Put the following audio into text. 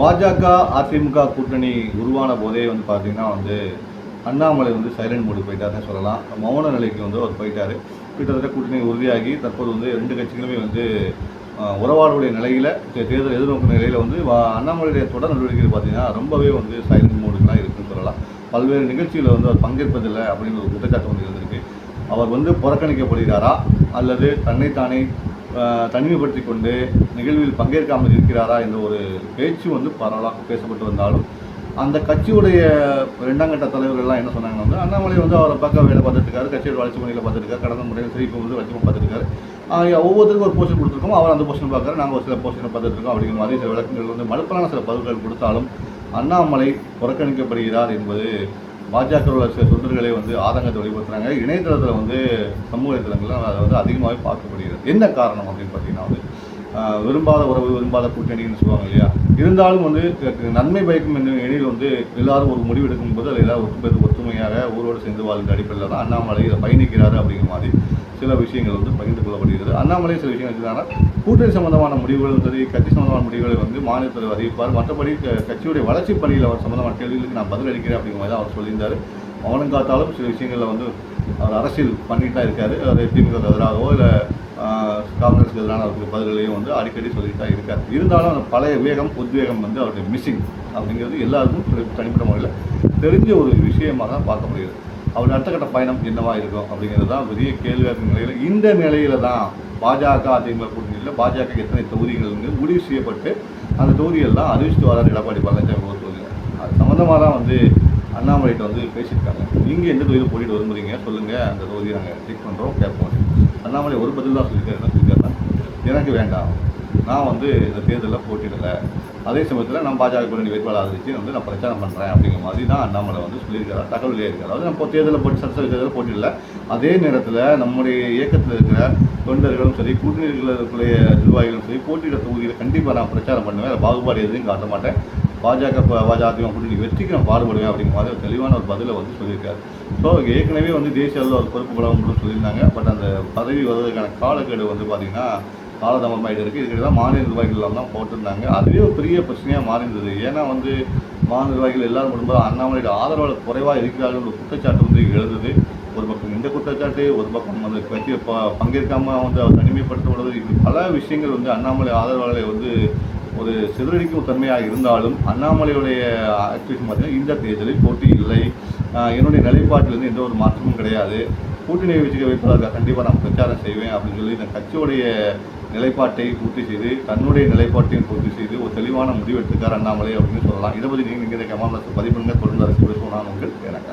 பாஜக அதிமுக கூட்டணி உருவான போதே வந்து பார்த்தீங்கன்னா வந்து அண்ணாமலை வந்து சைலண்ட் மோடு போயிட்டாருன்னு சொல்லலாம். மௌன நிலைக்கு வந்து அவர் போயிட்டார். கிட்டத்தட்ட கூட்டணி உறுதியாகி தற்போது வந்து ரெண்டு கட்சிகளுமே வந்து உறவாடுடைய நிலையில் தேர்தல் எதிர்நோக்கு நிலையில் வந்து வா- அண்ணாமலையுடைய தொடர் நடவடிக்கைகள் பார்த்தீங்கன்னா ரொம்பவே வந்து சைலண்ட் மோடுலாம் இருக்குன்னு சொல்லலாம். பல்வேறு நிகழ்ச்சியில் வந்து அவர் பங்கேற்பதில்லை அப்படின்னு ஒரு குற்றச்சாட்டு வந்து இருந்திருக்கு. அவர் வந்து புறக்கணிக்கப்படுகிறாரா அல்லது தன்னைத்தானே தனிமைப்படுத்தி கொண்டு நிகழ்வில் பங்கேற்காமல் இருக்கிறாரா என்ற ஒரு பேச்சு வந்து பரவலாக பேசப்பட்டு வந்தாலும் அந்த கட்சியுடைய ரெண்டாம் கட்ட தலைவர்கள்லாம் என்ன சொன்னாங்கன்னா வந்து அண்ணாமலை வந்து அவரை பக்கம் வேலை பார்த்துட்டுருக்காரு கட்சியோட வளர்ச்சி பணியில் பார்த்துருக்காரு கடந்த முறையில் சிரிப்பு வந்து வளர்ச்சி பார்த்துருக்காரு ஒவ்வொருத்தருக்கும் ஒரு போர்ஷன் கொடுத்துருக்கோம் அவர் அந்த போர்ஷன் பார்க்குறாரு நாங்கள் ஒரு சில போர்ஷனை பார்த்துட்டு அப்படிங்கிற மாதிரி சில விளக்கங்கள் வந்து மலுப்பலான சில பதில்கள் கொடுத்தாலும் அண்ணாமலை புறக்கணிக்கப்படுகிறார் என்பது பாஜகவோட சில தொண்டர்களை வந்து ஆதங்கத்தை வெளிப்படுத்துகிறாங்க இணையதளத்தில் வந்து சமூக வலைத்தளங்கள்ல அதை வந்து அதிகமாகவே பார்க்கப்படுகிறது. என்ன காரணம் அப்படின்னு பார்த்தீங்கன்னா வந்து விரும்பாத உறவு விரும்பாத கூட்டணின்னு சொல்லுவாங்க இல்லையா? இருந்தாலும் வந்து நன்மை பயக்கும் என்ற இணையில் வந்து எல்லாரும் ஒரு முடிவு எடுக்கும்போது அதில் எல்லாரும் ஒற்றுமை ஒற்றுமையாக ஊரோடு சேர்ந்து வாழ்ந்த அடிப்படையில் தான் அண்ணாமலை இதை பயணிக்கிறாரு அப்படிங்கிற மாதிரி சில விஷயங்கள் வந்து பகிர்ந்து கொள்ளப்படுகிறது. அண்ணாமலை சில விஷயங்கள் வச்சுருந்தாங்கன்னா கூட்டணி சம்பந்தமான முடிவுகளும் சரி கட்சி சம்பந்தமான முடிவுகளை வந்து மாநில தலைவர் அறிவிப்பார். மற்றபடி கட்சியுடைய வளர்ச்சி பணியில் அவர் சம்பந்தமான கேள்விகளுக்கு நான் பதில் அளிக்கிறேன் அப்படிங்கிற மாதிரி தான் அவர் சொல்லியிருந்தார். அவனும் காத்தாலும் சில விஷயங்களில் வந்து அவர் அரசியல் பண்ணிட்டு தான் இருக்காரு. அது திமுக எதிராகவோ இல்லை காங்கிரஸுக்கு எதிரான அவருக்கு பதில்களையும் வந்து அடிக்கடி சொல்லிட்டு தான் இருக்கார். இருந்தாலும் அந்த பழைய வேகம் உத்வேகம் வந்து அவருடைய மிஸ்ஸிங் அப்படிங்கிறது எல்லாருக்கும் தனிப்பட்ட முறையில் தெரிஞ்ச ஒரு விஷயமாக தான் பார்க்க முடியுது. அவர் அடுத்த கட்ட பயணம் என்னவா இருக்கும் அப்படிங்கிறது தான் பெரிய கேள்வியாக இருக்கும் நிலையில் இந்த நிலையில தான் பாஜக அதிமுக கூட்டணியில் பாஜக எத்தனை தொகுதிகள் முடிவு செய்யப்பட்டு அந்த தொகுதிகள்லாம் அறிவிச்சுட்டு வரார் எடப்பாடி பழனிசாமி ஒருத்தவங்க அது சம்மந்தமாக தான் வந்து அண்ணாமலைகிட்ட வந்து பேசியிருக்காங்க. நீங்கள் எந்த தொகுதியில் போட்டிட்டு வரும்புறீங்க? சொல்லுங்கள் அந்த தொகுதியை நாங்கள் செக் பண்ணுறோம் கேட்போம். அண்ணாமலை ஒரு பதில் தான் சொல்லியிருக்காரு. என்ன சொல்லியிருக்காருன்னா எனக்கு வேண்டாம். நான் வந்து இந்த தேர்தலில் போட்டிடலை அதே சமயத்தில் நான் பாஜக கூட்டணி வேட்பாளர் ஆதரிச்சு வந்து நான் பிரச்சாரம் பண்ணுறேன் அப்படிங்கிற மாதிரி தான் அண்ணாமலை வந்து சொல்லியிருக்காரு தகவல் இருக்காரு அதாவது நம்ம தேர்தலில் போட்டு சட்டசபை தேர்தலில் போட்டியிடல. அதே நேரத்தில் நம்முடைய இயக்கத்தில் இருக்கிற தொண்டர்களும் சரி கூட்டணியில் இருக்கக்கூடிய நிர்வாகிகளும் சரி போட்டியிட தொகுதியில் கண்டிப்பாக நான் பிரச்சாரம் பண்ணுவேன். அதில் பாகுபாடு எதுவும் காட்ட மாட்டேன். பாஜக பாஜக கூட்டணி வெற்றிக்கு நான் பாடுபடுவேன் அப்படிங்கிற மாதிரி ஒரு தெளிவான ஒரு பதிலை வந்து சொல்லியிருக்காரு. ஸோ ஏற்கனவே வந்து தேசிய அளவில் ஒரு பொறுப்பு பலம் சொல்லியிருந்தாங்க. பட் அந்த பதவி வருவதற்கான காலக்கெடு வந்து பார்த்திங்கன்னா காலதாமதமாகிட்டு இருக்குது இதுக்கு தான் மாநில நிர்வாகிகள் எல்லாம் தான் போட்டிருந்தாங்க. அதுவே ஒரு பெரிய பிரச்சனையாக மாறி இருந்தது ஏன்னா வந்து மாநில நிர்வாகிகள் எல்லாரும் வரும்போது அண்ணாமலையோட ஆதரவாளர் குறைவாக இருக்கிறார்கள் ஒரு குற்றச்சாட்டு வந்து எழுந்தது. ஒரு பக்கம் இந்த குற்றச்சாட்டு ஒரு பக்கம் அந்த கட்சியை ப பங்கேற்காமல் வந்து அவர் தனிமைப்படுத்தப்படுவது. இப்படி பல விஷயங்கள் வந்து அண்ணாமலை ஆதரவாளர்களை வந்து ஒரு சிதறடிக்கும் தன்மையாக இருந்தாலும் அண்ணாமலையுடைய ஆக்டிவிட்டி பார்த்தீங்கன்னா இந்த தேர்தலில் போட்டி இல்லை. என்னுடைய நிலைப்பாட்டிலிருந்து எந்த ஒரு மாற்றமும் கிடையாது. கூட்டணி வச்சுக்க வைப்பதற்கு கண்டிப்பாக நான் பிரச்சாரம் செய்வேன் அப்படின்னு சொல்லி இந்த கட்சியுடைய நிலைப்பாட்டை பூர்த்தி செய்து தன்னுடைய நிலைப்பாட்டையும் பூர்த்தி செய்து ஒரு தெளிவான முடிவு எடுத்துக்கார் அண்ணாமலை அப்படின்னு சொல்லலாம். இதை பற்றி நீங்கள் நீங்கள் கமால் பதிவு பண்ணுங்க தொடர்ந்து அரசு பேசுவோம் நான் உங்களுக்கு எனக்கு